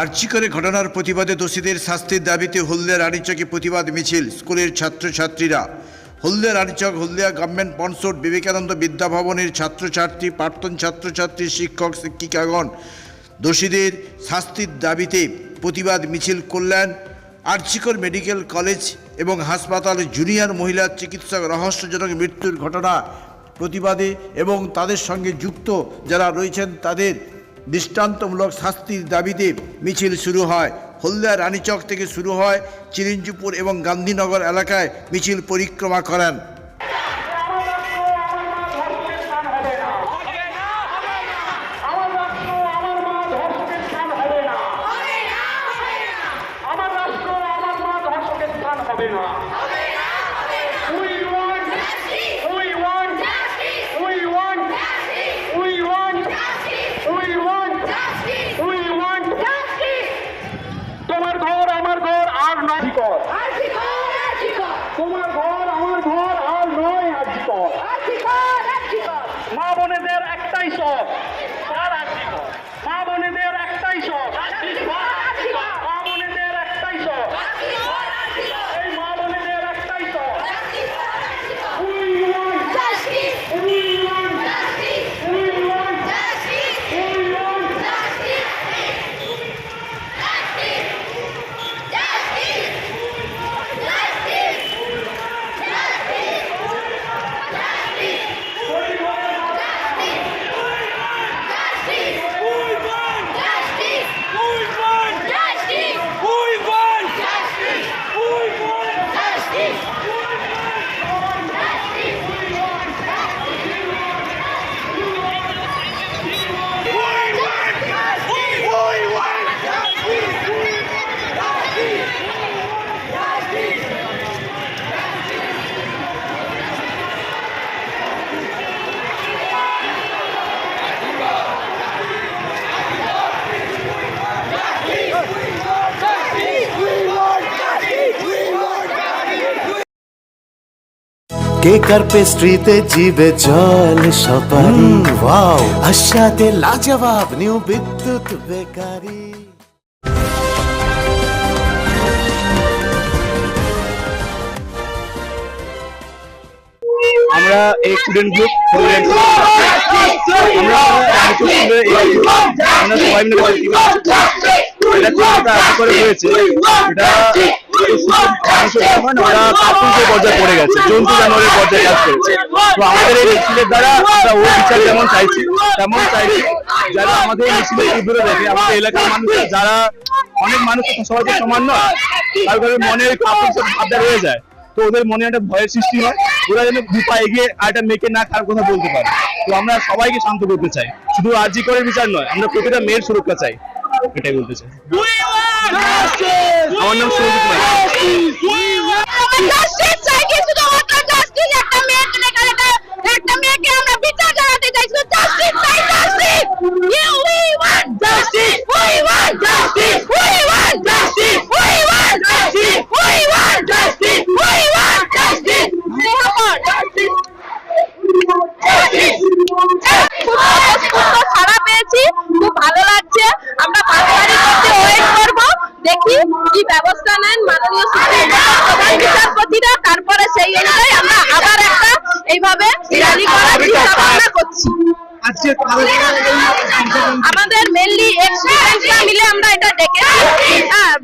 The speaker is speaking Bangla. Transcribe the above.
আর্চিকরে ঘটনার প্রতিবাদে দোষীদের শাস্তির দাবিতে হলদিয়া রানীচকে প্রতিবাদ মিছিল। স্কুলের ছাত্রছাত্রীরা। হলদিয়া রানীচক, হলদিয়া গভর্নমেন্ট পনসোট বিবেকানন্দ বিদ্যাভবনের ছাত্রছাত্রী, প্রাক্তন ছাত্রছাত্রী, শিক্ষক, শিক্ষিকাগণ দোষীদের শাস্তির দাবিতে প্রতিবাদ মিছিল করলেন আর্চিকর মেডিকেল কলেজ এবং হাসপাতালে জুনিয়র মহিলা চিকিৎসক রহস্যজনক মৃত্যুর ঘটনা প্রতিবাদে এবং তাদের সঙ্গে যুক্ত যারা রয়েছেন তাদের দৃষ্টান্তমূলক শাস্তির দাবিতে মিছিল শুরু হয়। হলদিয়া রানীচক থেকে শুরু হয় চিরিঞ্জুপুর এবং গান্ধীনগর এলাকায় মিছিল পরিক্রমা করেন। হবে কেকার পেস্ট্রিতে জিবে জল সপারি ওয়াও আশাতে লাজবাব নিউ বিদ্যুৎ বেকারি আমরা এই স্টুডেন্ট গ্রুপ আমরা সবাই মিলে এটা করে হয়েছে এটা ওদের মনে একটা ভয়ের সৃষ্টি হয় ওরা যেন দুপা এগিয়ে আর একটা মেয়েকে না খারাপ কথা বলতে পারে তো আমরা সবাইকে শান্ত করতে চাই শুধু আরজি করে বিচার নয় আমরা প্রতিটা মেয়ের সুরক্ষা চাই এটাই বলতে চাই আমার নাম সৌজিত এইভাবে র্যালি করার চিন্তা ভাবনা করছি। আমাদের মেনলি এক্সপিরিয়েন্সরা মিলে আমরা এটা ডেকেছি হ্যাঁ